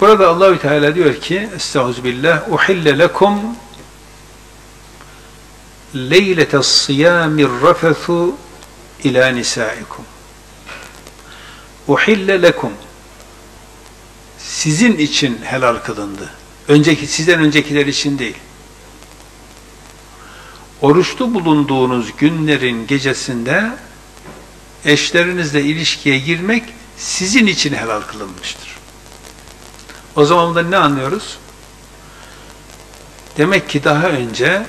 Burada Allahü Teala diyor ki Estağfirullah uhille lekum leyletes siyamir rafethu ila nisaikum uhille lekum sizin için helal kılındı. Önceki sizden öncekiler için değil. Oruçlu bulunduğunuz günlerin gecesinde eşlerinizle ilişkiye girmek sizin için helal kılınmıştır. O zaman da ne anlıyoruz? Demek ki daha önce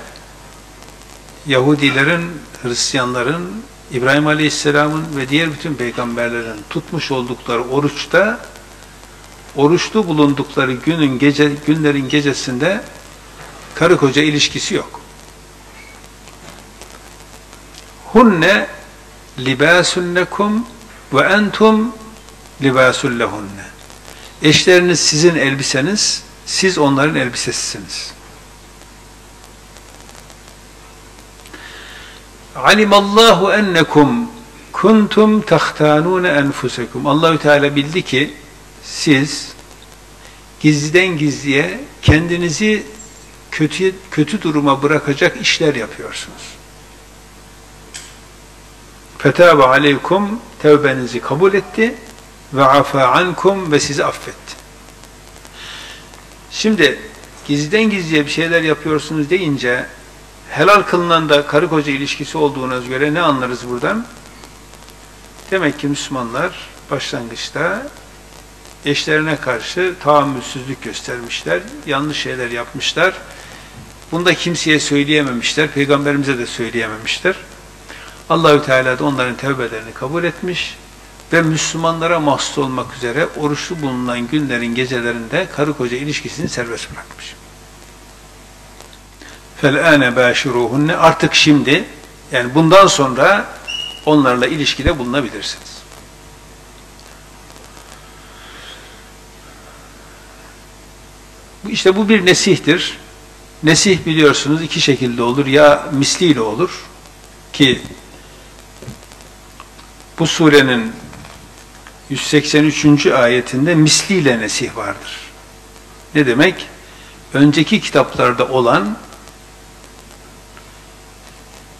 Yahudilerin, Hristiyanların, İbrahim Aleyhisselam'ın ve diğer bütün peygamberlerin tutmuş oldukları oruçta oruçlu bulundukları günün gece günlerin gecesinde karı koca ilişkisi yok. Hunne libasun lekum ve entum libasun lehunne. Eşleriniz sizin elbiseniz, siz onların elbisesisiniz. Alimallahu ennekum kuntum tahtanune enfusekum. Allahü Teala bildi ki siz gizliden gizliye kendinizi kötü kötü duruma bırakacak işler yapıyorsunuz. Fetâbe aleykum tevbenizi kabul etti ve afa ankum ve sizi affetti. Şimdi gizliden gizliye bir şeyler yapıyorsunuz deyince helal kılınan da karı koca ilişkisi olduğuna göre ne anlarız buradan? Demek ki Müslümanlar başlangıçta eşlerine karşı tahammülsüzlük göstermişler, yanlış şeyler yapmışlar. Bunu da kimseye söyleyememişler, peygamberimize de söyleyememişler. Allahü Teala da onların tevbelerini kabul etmiş ve Müslümanlara mahsus olmak üzere oruçlu bulunan günlerin gecelerinde karı koca ilişkisini serbest bırakmış. فَالْآنَ بَاشِرُوهُنَّ Artık şimdi, yani bundan sonra onlarla ilişkide bulunabilirsiniz. İşte bu bir nesihtir. Nesih biliyorsunuz iki şekilde olur. Ya misliyle olur ki bu surenin 183. ayetinde misliyle nesih vardır. Ne demek? Önceki kitaplarda olan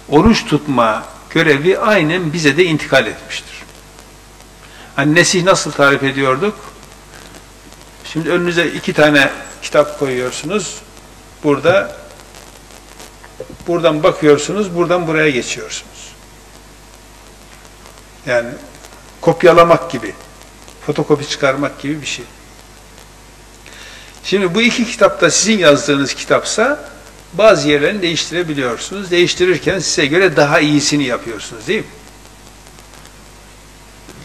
oruç tutma görevi aynen bize de intikal etmiştir. Hani nesih nasıl tarif ediyorduk? Şimdi önünüze iki tane kitap koyuyorsunuz. Burada buradan bakıyorsunuz, buradan buraya geçiyorsunuz. Yani kopyalamak gibi, fotokopi çıkarmak gibi bir şey. Şimdi bu iki kitapta sizin yazdığınız kitapsa bazı yerlerini değiştirebiliyorsunuz. Değiştirirken size göre daha iyisini yapıyorsunuz değil mi?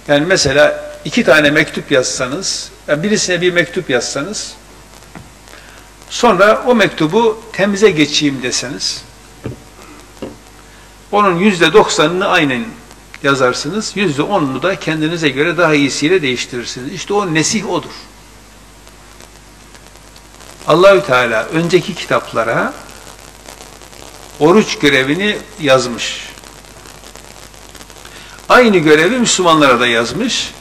Yani mesela iki tane mektup yazsanız, birisine bir mektup yazsanız, sonra o mektubu temize geçeyim deseniz, onun yüzde doksanını aynen yazarsınız, yüzde onunu da kendinize göre daha iyisiyle değiştirirsiniz. İşte o nesih odur. Allahü Teala önceki kitaplara oruç görevini yazmış. Aynı görevi Müslümanlara da yazmış.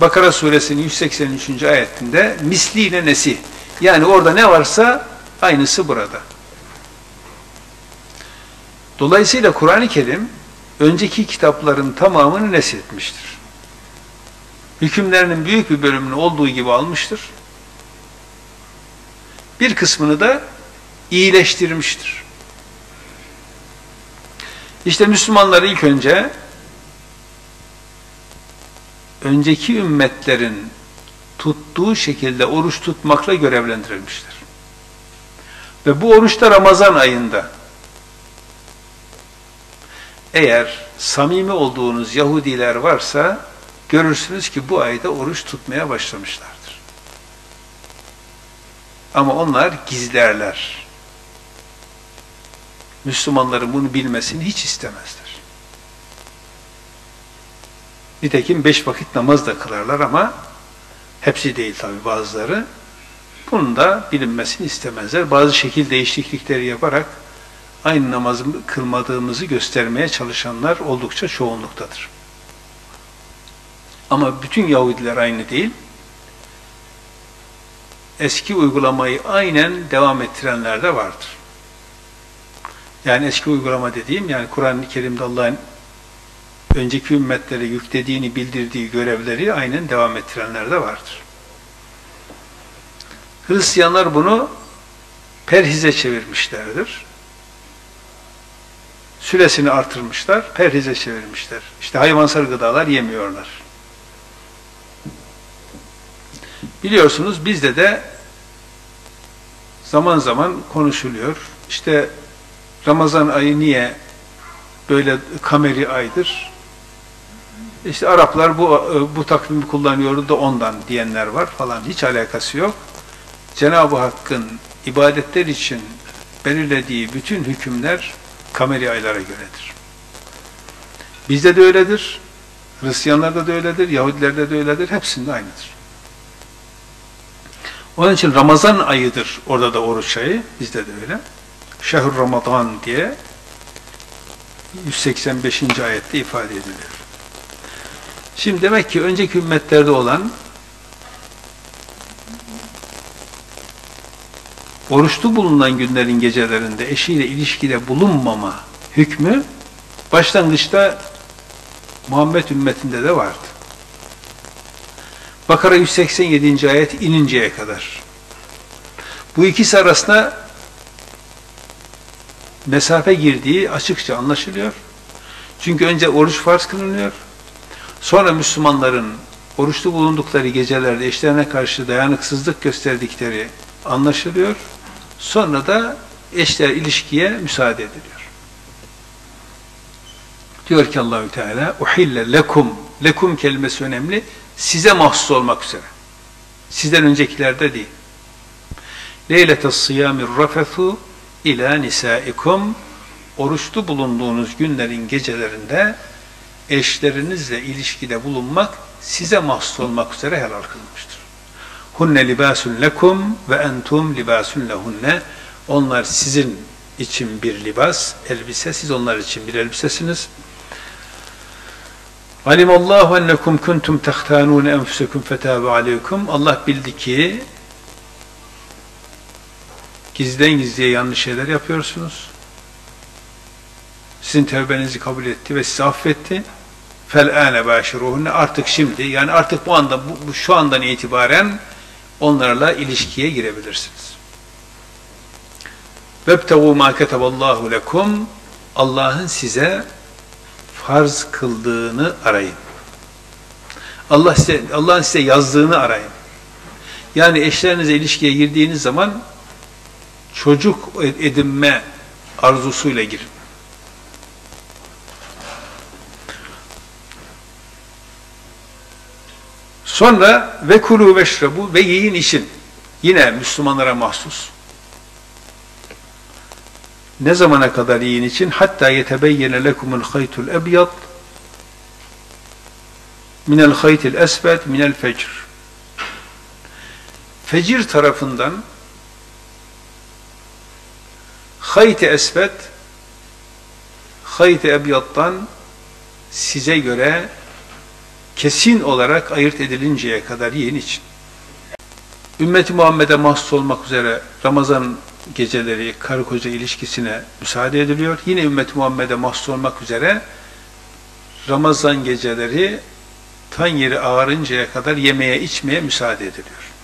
Bakara suresinin 183. ayetinde misliyle nesih. Yani orada ne varsa aynısı burada. Dolayısıyla Kur'an-ı Kerim önceki kitapların tamamını neshetmiştir. Hükümlerinin büyük bir bölümünü olduğu gibi almıştır. Bir kısmını da iyileştirmiştir. İşte Müslümanlar ilk önce önceki ümmetlerin tuttuğu şekilde oruç tutmakla görevlendirilmiştir. Ve bu oruçta Ramazan ayında eğer samimi olduğunuz Yahudiler varsa görürsünüz ki bu ayda oruç tutmaya başlamışlardır. Ama onlar gizlerler. Müslümanların bunu bilmesini hiç istemezler. Nitekim beş vakit namaz da kılarlar ama hepsi değil tabi bazıları. Bunun da bilinmesini istemezler. Bazı şekil değişiklikleri yaparak aynı namazı kılmadığımızı göstermeye çalışanlar oldukça çoğunluktadır. Ama bütün Yahudiler aynı değil. eski uygulamayı aynen devam ettirenler de vardır. Yani eski uygulama dediğim yani Kur'an-ı Kerim'de Allah'ın önceki ümmetlere yüklediğini bildirdiği görevleri aynen devam ettirenler de vardır. Hristiyanlar bunu perhize çevirmişlerdir. Süresini artırmışlar, perhize çevirmişler. İşte hayvansal gıdalar yemiyorlar. Biliyorsunuz bizde de zaman zaman konuşuluyor. İşte Ramazan ayı niye böyle kameri aydır? İşte Araplar bu bu takvimi kullanıyordu da ondan diyenler var falan. Hiç alakası yok. Cenab-ı Hakk'ın ibadetler için belirlediği bütün hükümler kameri aylara göredir. Bizde de öyledir. Hristiyanlarda da öyledir, Yahudilerde de öyledir. Hepsinde aynıdır. Onun için Ramazan ayıdır orada da oruç ayı. Bizde de öyle. Şehr Ramazan diye 185. ayette ifade ediliyor. Şimdi demek ki önceki ümmetlerde olan oruçlu bulunan günlerin gecelerinde eşiyle ilişkide bulunmama hükmü başlangıçta Muhammed ümmetinde de vardı. Bakara 187. ayet ininceye kadar. Bu ikisi arasında mesafe girdiği açıkça anlaşılıyor. Çünkü önce oruç farz kılınıyor. Sonra Müslümanların oruçlu bulundukları gecelerde eşlerine karşı dayanıksızlık gösterdikleri anlaşılıyor. Sonra da eşler ilişkiye müsaade ediliyor. Diyor ki Allahü Teala uhille lekum lekum kelimesi önemli. Size mahsus olmak üzere. Sizden öncekilerde değil. Leyletes sıyamir rafethu ila nisaikum oruçlu bulunduğunuz günlerin gecelerinde eşlerinizle ilişkide bulunmak size mahsus olmak üzere helal kılınmıştır. Hunne libasun lekum ve entum libasun lehunne. Onlar sizin için bir libas, elbise, siz onlar için bir elbisesiniz. Alimallahu ennekum kuntum tehtanun enfusekum fetabe aleykum. Allah bildi ki gizden gizliye yanlış şeyler yapıyorsunuz. Sizin tevbenizi kabul etti ve sizi affetti. Fel ane artık şimdi yani artık bu anda bu şu andan itibaren onlarla ilişkiye girebilirsiniz. Vebtevu ma keteballahu lekum Allah'ın size farz kıldığını arayın. Allah size Allah'ın size yazdığını arayın. Yani eşlerinize ilişkiye girdiğiniz zaman çocuk edinme arzusuyla girin. Sonra ve kulu veşrebu ve yiyin için yine Müslümanlara mahsus. Ne zamana kadar yiyin için? Hatta yetebeyyene lekumul haytul ebyad minel haytil esbed minel fecr. Fecir tarafından hayt-i esbed hayt-i ebyaddan size göre kesin olarak ayırt edilinceye kadar yiyin için. Ümmeti Muhammed'e mahsus olmak üzere Ramazan geceleri karı koca ilişkisine müsaade ediliyor. Yine ümmet Muhammed'e mahsus olmak üzere Ramazan geceleri tan yeri ağarıncaya kadar yemeye içmeye müsaade ediliyor.